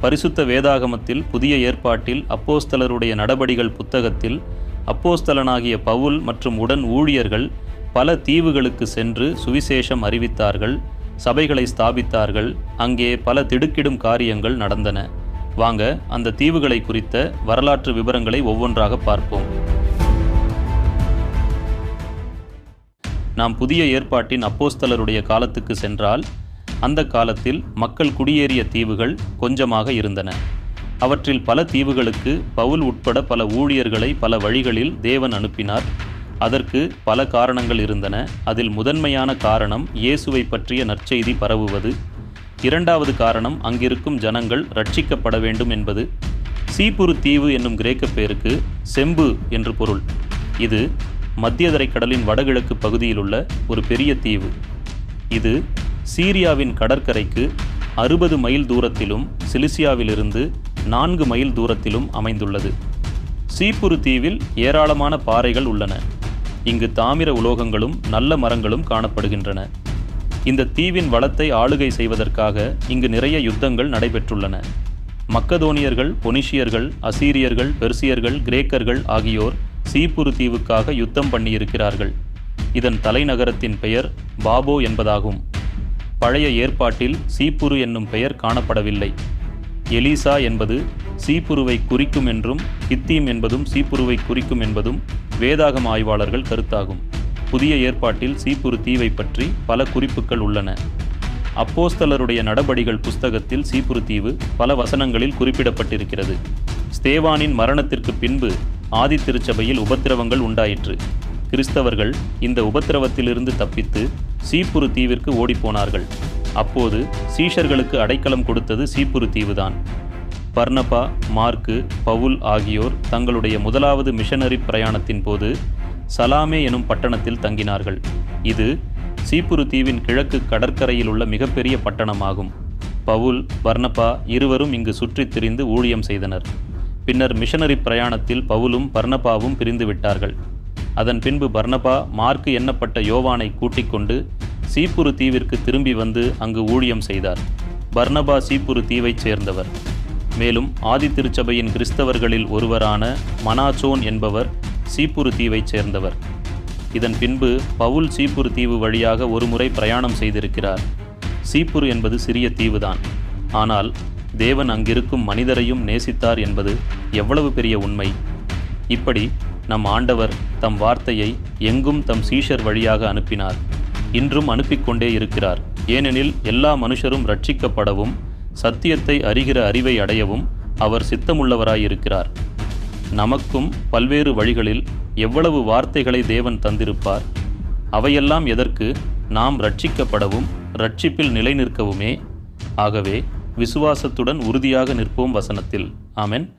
பரிசுத்த வேதாகமத்தில் புதிய ஏற்பாட்டில் அப்போஸ்தலருடைய நடபடிகள் புத்தகத்தில் அப்போஸ்தலனாகிய பவுல் மற்றும் உடன் ஊழியர்கள் பல தீவுகளுக்கு சென்று சுவிசேஷம் அறிவித்தார்கள் சபைகளை ஸ்தாபித்தார்கள் அங்கே பல திடுக்கிடும் காரியங்கள் நடந்தன. வாங்க அந்த தீவுகளை குறித்த வரலாற்று விவரங்களை ஒவ்வொன்றாக பார்ப்போம். நாம் புதிய ஏற்பாட்டின் அப்போஸ்தலருடைய காலத்துக்கு சென்றால் அந்த காலத்தில் மக்கள் குடியேறிய தீவுகள் கொஞ்சமாக இருந்தன. அவற்றில் பல தீவுகளுக்கு பவுல் உட்பட பல ஊழியர்களை பல வழிகளில் தேவன் அனுப்பினார். அதற்கு பல காரணங்கள் இருந்தன. அதில் முதன்மையான காரணம் இயேசுவை பற்றிய நற்செய்தி பரவுவது. இரண்டாவது காரணம் அங்கிருக்கும் ஜனங்கள் ரட்சிக்கப்பட வேண்டும் என்பது. சீப்புரு தீவு என்னும் கிரேக்க பெயருக்கு செம்பு என்று பொருள். இது மத்திய கடலின் வடகிழக்கு பகுதியில் உள்ள ஒரு பெரிய தீவு. இது சீரியாவின் கடற்கரைக்கு அறுபது மைல் தூரத்திலும் சிலிசியாவிலிருந்து நான்கு மைல் தூரத்திலும் அமைந்துள்ளது. சீப்புரு தீவில் ஏராளமான பாறைகள் உள்ளன. இங்கு தாமிர உலோகங்களும் நல்ல மரங்களும் காணப்படுகின்றன. இந்த தீவின் வளத்தை ஆளுகை செய்வதற்காக இங்கு நிறைய யுத்தங்கள் நடைபெற்றுள்ளன. மக்கதோனியர்கள் பொனிஷியர்கள் அசீரியர்கள் பெர்சியர்கள் கிரேக்கர்கள் ஆகியோர் சீப்புரு தீவுக்காக யுத்தம் பண்ணியிருக்கிறார்கள். இதன் தலைநகரத்தின் பெயர் பாபோ என்பதாகும். பழைய ஏற்பாட்டில் சீப்புரு என்னும் பெயர் காணப்படவில்லை. எலிசா என்பது சீப்புருவை குறிக்கும் என்றும் கித்தீம் என்பதும் சீப்புருவை குறிக்கும் என்பதும் வேதாகம் ஆய்வாளர்கள் கருத்தாகும். புதிய ஏற்பாட்டில் சீப்புரு தீவை பற்றி பல குறிப்புகள் உள்ளன. அப்போஸ்தலருடைய நடபடிகள் புஸ்தகத்தில் சீப்புரு தீவு பல வசனங்களில் குறிப்பிடப்பட்டிருக்கிறது. ஸ்தேவானின் மரணத்திற்கு பின்பு ஆதி திருச்சபையில் உபத்திரவங்கள் உண்டாயிற்று. கிறிஸ்தவர்கள் இந்த உபத்திரவத்திலிருந்து தப்பித்து சீப்புரு தீவிற்கு ஓடிப்போனார்கள். அப்போது சீஷர்களுக்கு அடைக்கலம் கொடுத்தது சீப்புரு தீவுதான். பர்னபா மார்க்கு பவுல் ஆகியோர் தங்களுடைய முதலாவது மிஷனரி பிரயாணத்தின் போது சலாமே எனும் பட்டணத்தில் தங்கினார்கள். இது சீப்புரு தீவின் கிழக்கு கடற்கரையில் உள்ள மிகப்பெரிய பட்டணமாகும். பவுல் பர்ணபா இருவரும் இங்கு சுற்றித் திரிந்து ஊழியம் செய்தனர். பின்னர் மிஷனரி பிரயாணத்தில் பவுலும் பர்ணபாவும் பிரிந்து விட்டார்கள். அதன் பின்பு பர்ணபா மார்க்கு எண்ணப்பட்ட யோவானை கூட்டிக் கொண்டு சீப்புரு தீவிற்கு திரும்பி வந்து அங்கு ஊழியம் செய்தார். பர்ணபா சீப்புரு தீவைச் சேர்ந்தவர். மேலும் ஆதி திருச்சபையின் கிறிஸ்தவர்களில் ஒருவரான மனாச்சோன் என்பவர் சீப்புரு தீவைச் சேர்ந்தவர். இதன் பின்பு பவுல் சீப்புரு தீவு வழியாக ஒருமுறை பிரயாணம் செய்திருக்கிறார். சீப்புரு என்பது சிறிய தீவுதான். ஆனால் தேவன் அங்கிருக்கும் மனிதரையும் நேசித்தார் என்பது எவ்வளவு பெரிய உண்மை. இப்படி நம் ஆண்டவர் தம் வார்த்தையை எங்கும் தம் சீஷர் வழியாக அனுப்பினார். இன்றும் அனுப்பிக்கொண்டே இருக்கிறார். ஏனெனில் எல்லா மனுஷரும் ரட்சிக்கப்படவும் சத்தியத்தை அறிகிற அறிவை அடையவும் அவர் சித்தமுள்ளவராயிருக்கிறார். நமக்கும் பல்வேறு வழிகளில் எவ்வளவு வார்த்தைகளை தேவன் தந்திருப்பார்? அவையெல்லாம் எதற்கு? நாம் ரட்சிக்கப்படவும் ரட்சிப்பில் நிலை நிற்கவுமே ஆகவே விசுவாசத்துடன் உறுதியாக நிற்போம் வசனத்தில். ஆமென்.